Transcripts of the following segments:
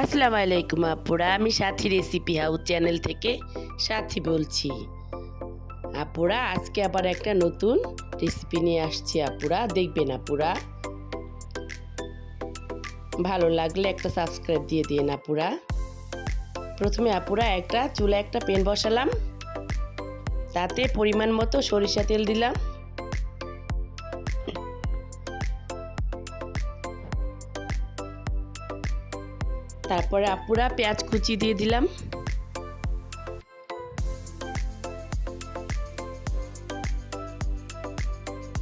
আসসালামু আলাইকুম আপুরা, আমি সাথী রেসিপি হাউস চ্যানেল থেকে সাথী বলছি। আপুরা, আজকে আবার একটা নতুন রেসিপি নিয়ে আসছি আপুরা, দেখবেন আপুরা। ভালো লাগলে একটা সাবস্ক্রাইব দিয়ে দিন আপুরা। প্রথমে আপুরা একটা চুলা একটা পেন বসালাম। তাতে পরিমাণ মতো সরিষা তেল দিলাম। তারপরে আপুরা পেঁয়াজ কুচি দিয়ে দিলাম।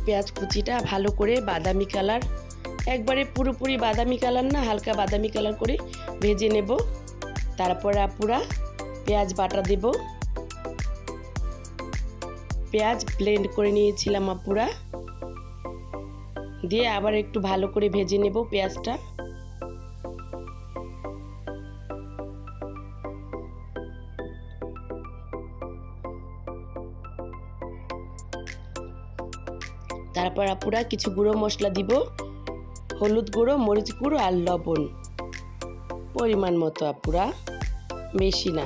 পেঁয়াজ কুচিটা ভালো করে বাদামি কালার। একবারে পুরোপুরি বাদামি কালার না, হালকা বাদামি কালার করে ভেজে নেব। তারপরে আপুরা পেঁয়াজ বাটা দেব। পেঁয়াজ ব্লেন্ড করে নিয়েছিলাম আপুরা। দিয়ে আবার একটু ভালো করে ভেজে নেব পেঁয়াজটা। তারপর আপুরা কিছু গুঁড়ো মশলা দিব, হলুদ গুঁড়ো, মরিচ গুঁড়ো আর লবণ। পরিমাণ মতো আপুরা বেশি না।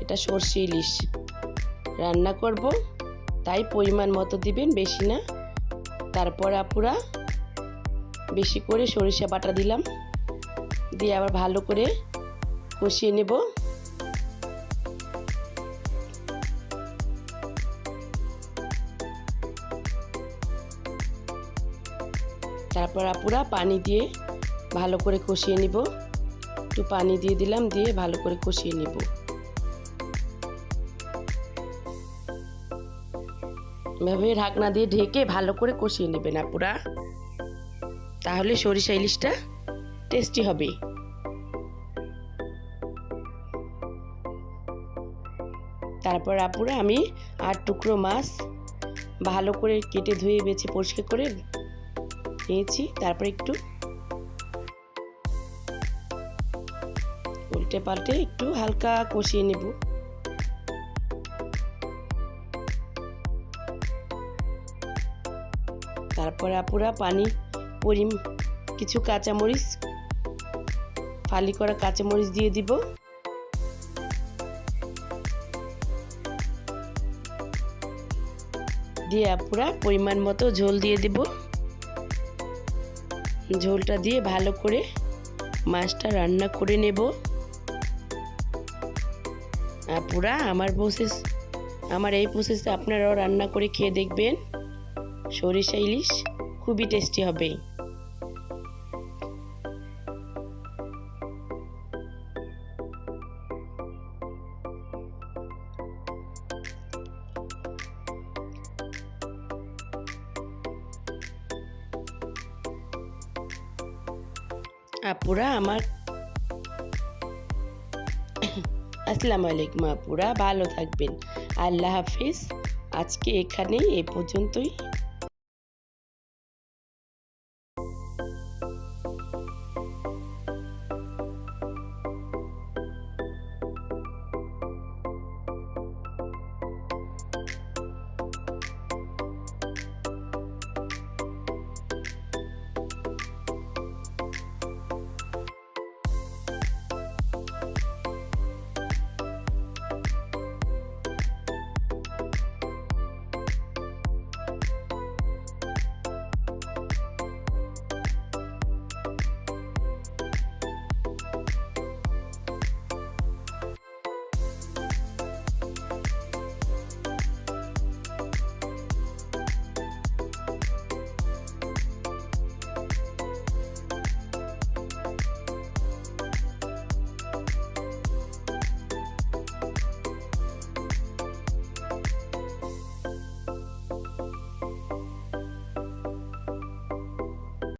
এটা সর্ষে ইলিশ। রান্না করব, তাই পরিমাণ মতো দিবেন, বেশি না। তারপর আপুরা, বেশি করে সরিষা বাটা দিলাম। দিয়ে আবার ভালো করে কষিয়ে নেব। তারপর আপুরা পানি দিয়ে ভালো করে কষিয়ে নিব। একটু পানি দিয়ে দিলাম, দিয়ে ভালো করে কষিয়ে নিব। এভাবে ঢাকনা দিয়ে ঢেকে ভালো করে কষিয়ে নেবেন আপুরা। তাহলে সরিষা ইলিশটা টেস্টি হবে। তারপর আপুরা আমি আর টুকরো মাছ ভালো করে কেটে ধুয়ে বেছে পরিষ্কার করে নিয়েছি তারপর একটু উল্টে পাল্টে একটু হালকা কষিয়ে নেব। তারপরে আপুরা পানি, পরিম, কিছু কাঁচামরিচ, ফালি করা কাঁচামরিচ দিয়ে দিব। দিয়ে আপুরা পরিমাণ মতো ঝোল দিয়ে দিব। ঝোলটা দিয়ে ভালো করে মাছটা রান্না করে নেব। আপুরা আমার প্রসেস আমার এই প্রসেসে আপনারাও রান্না করে খেয়ে দেখবেন। সরিষা ইলিশ খুবই টেস্টি হবে। আপুরা আমার। আসসালামু আলাইকুম আপুরা ভালো থাকবেন। আল্লাহ হাফিজ। আজকে এখানেই এ পর্যন্তই।